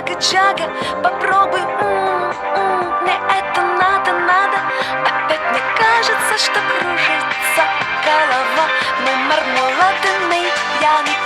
чага-чага Попробуй, м-м, мне это надо, надо. Опять мне кажется, что кружится голова. Мы мармеладные, я не